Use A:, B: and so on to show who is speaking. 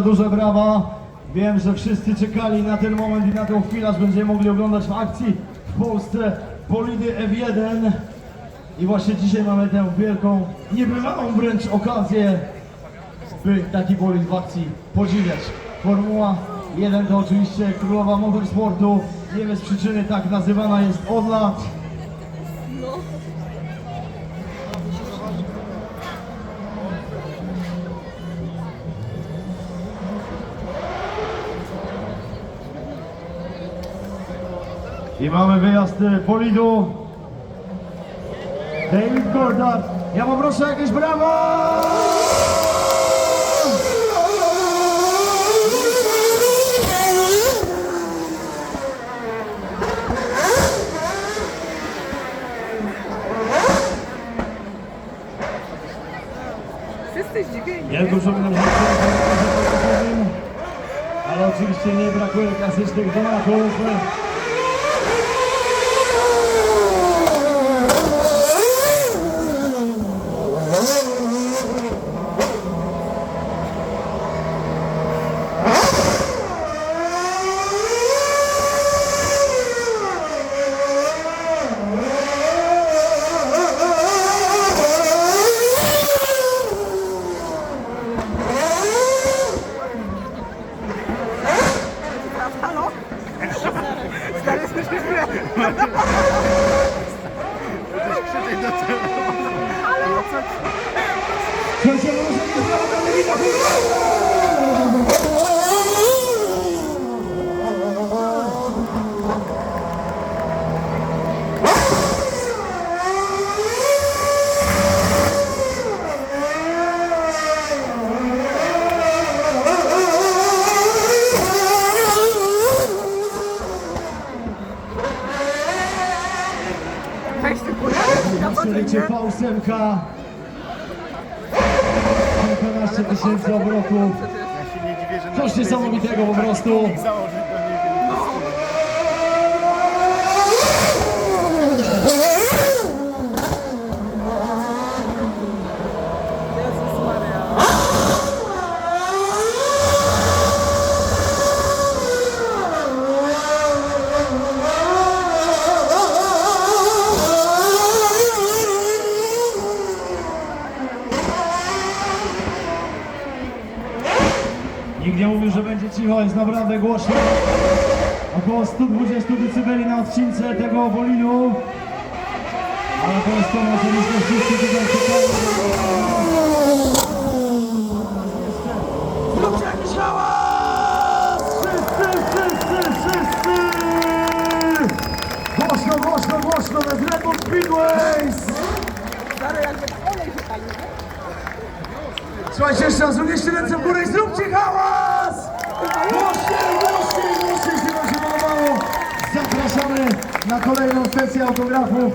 A: Duże brawa. Wiem, że wszyscy czekali na ten moment i na tę chwilę, aż będziemy mogli oglądać w akcji w Polsce bolidy F1. I właśnie dzisiaj mamy tę wielką, niebywałą wręcz okazję, by taki bolid w akcji podziwiać. Formuła 1 to oczywiście królowa motorsportu. Nie bez przyczyny tak nazywana jest od lat. I mamy wyjazd y, bolidu. David Gordon. Ja poproszę jakieś brawa!
B: Wszyscy zdziwieni.
A: Ja że powiem, ale oczywiście nie brakuje klasycznych donatów.
B: Słyszysz mnie?
A: Słuchajcie, może jakieś Przerycie V8. Kilkanaście tysięcy obrotów. Coś niesamowitego po prostu. Nie mówił, że będzie cicho, jest naprawdę głośno. Około 120 dB na odcince tego bolidu. Ale to jest to, na co myśmy wszyscy tutaj czekali. Zróbcie hałas! Wszyscy, wszyscy, wszyscy! Głośno, głośno, głośno, Speedways!
B: Jakby olej.
A: Słuchajcie, jeszcze raz unieście ręce w górę i zróbcie hałas! Zapraszamy na kolejną sesję autografów